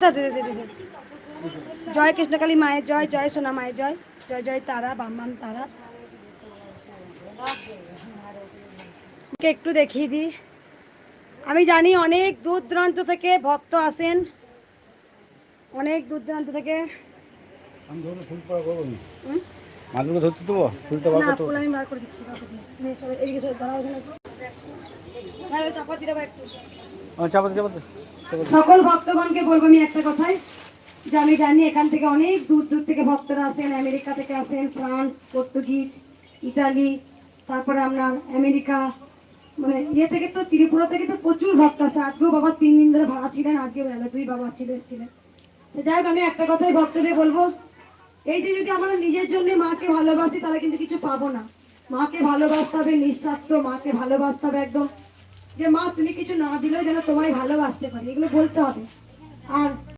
দে দে দে। জয় কৃষ্ণকালী মায়ের জয় জয় সোনা মায়ের জয় জয় জয় তারা বামবাম তারা। একটু দেখিয়ে দিই আমি জানি অনেক দূর দূরান্ত থেকে ভক্ত আসেন। অনেক দূর দূরান্ত থেকে। ফুলটা আমি বার করে দিচ্ছি হ্যাঁ, সকল ভক্তগণকে বলব আমি একটা কথাই যে আমি জানি এখান থেকে অনেক দূর দূর থেকে ভক্তরা আসেন আমেরিকা থেকে আসেন ফ্রান্স পর্তুগিজ ইটালি তারপরে আপনার আমেরিকা মানে ইয়ে থেকে তো ত্রিপুরা থেকে তো প্রচুর ভক্ত আছে আজকেও বাবা তিন দিন ধরে ভাড়া ছিলেন আজকেও বেলা দুই বাবা ছিলেন ছিলেন তো যাই হোক আমি একটা কথাই ভক্তদের বলব এই যে যদি আমরা নিজের জন্য মাকে ভালোবাসি তাহলে কিন্তু কিছু পাবো না। মাকে ভালোবাসতে হবে, নিঃস্বার্থ মাকে ভালোবাসতে হবে একদম। যে মা, তুমি কিছু না দিলেও যেন তোমায় ভালোবাসতে পারি, এগুলো বলতে হবে। আর